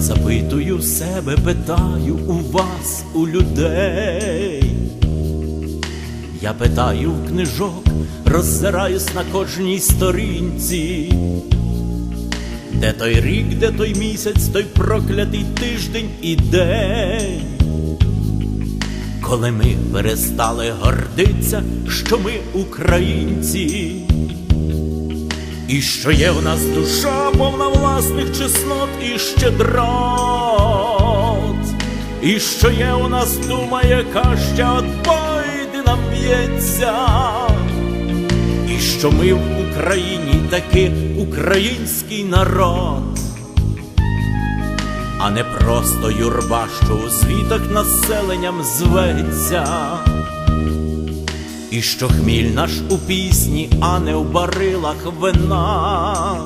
Запитую себе, питаю у вас, у людей. Я питаю в книжок, роззираюсь на кожній сторінці. Де той рік, де той місяць, той проклятий тиждень і день, коли ми перестали гордитися, що ми українці, і що є в нас душа повна власних чеснот і щедрот, і що є у нас дума, яка ще от пойди нам б'ється. І що ми в Україні таки український народ, а не просто юрба, що у звітах населенням зветься, і що хміль наш у пісні, а не в барилах вина,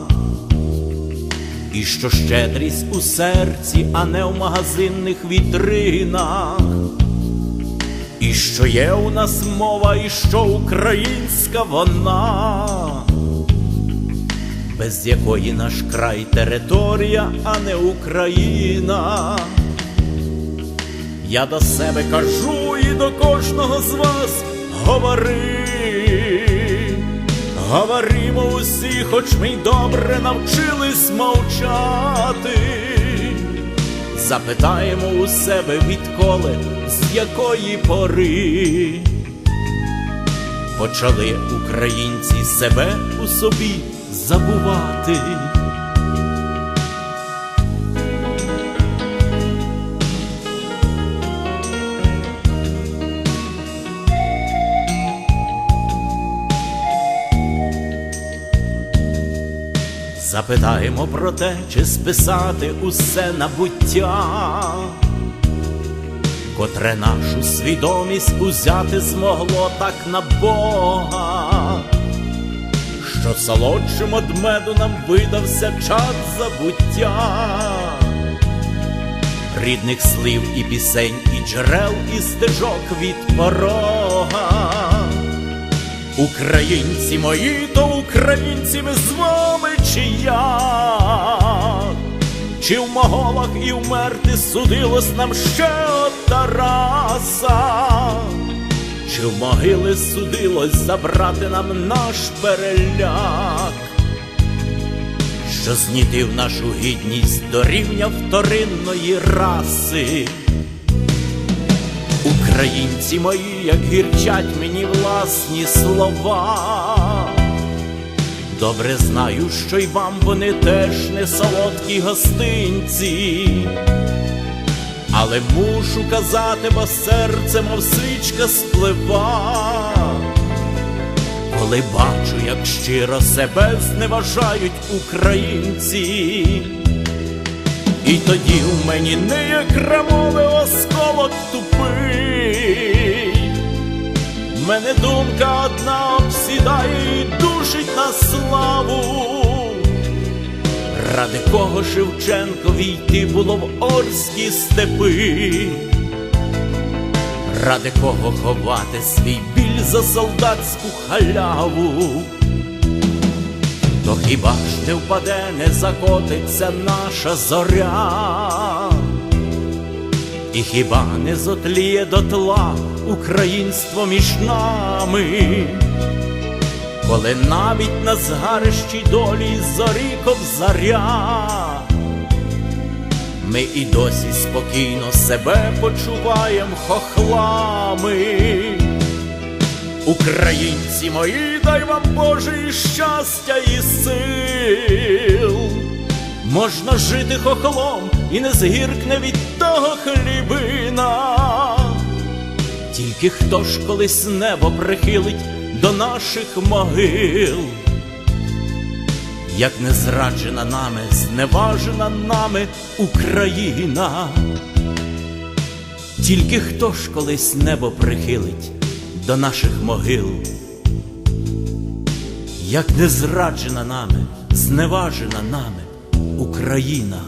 і що щедрість у серці, а не в магазинних вітринах. І що є у нас мова, і що українська вона, без якої наш край територія, а не Україна. Я до себе кажу і до кожного з вас говори, говоримо усі, хоч ми й добре навчились мовчати. Запитаємо у себе відколи, з якої пори почали українці себе у собі забувати. Запитаємо про те, чи списати усе на буття, котре нашу свідомість узяти змогло так на Бога, що солодшим од меду нам видався час забуття, рідних слів і пісень, і джерел, і стежок від порога. Українці мої, то українці ми з вами чи як? Чи в моголах і вмерти судилось нам ще от Тараса? Чи в могили судилось забрати нам наш переляк? Що знітив нашу гідність до рівня вторинної раси? Українці мої, як гірчать мені власні слова. Добре знаю, що й вам вони теж не солодкі гостинці, але мушу казати, бо серце, мов свічка сплива. Коли бачу, як щиро себе зневажають українці. І тоді в мені не є крамовий осколок тупий. Мене думка одна обсідає і душить на славу. Ради кого Шевченкові йти було в Орські степи, ради кого ховати свій біль за солдатську халяву? То хіба ж не впаде, не закотиться наша зоря, і хіба не зотліє дотла українство між нами, коли навіть на згарищі долі зорі ковзаря, ми і досі спокійно себе почуваємо хохлами. Українці мої, дай вам Боже і щастя і сил. Можна жити хохлом і не згіркне від того хлібина. Тільки хто ж колись небо прихилить до наших могил, як не зраджена нами, зневажена нами Україна. Тільки хто ж колись небо прихилить до наших могил, як не зраджена нами, зневажена нами Україна.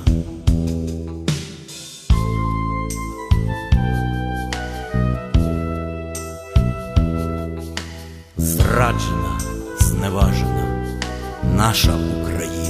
Зраджена, зневажена наша Україна.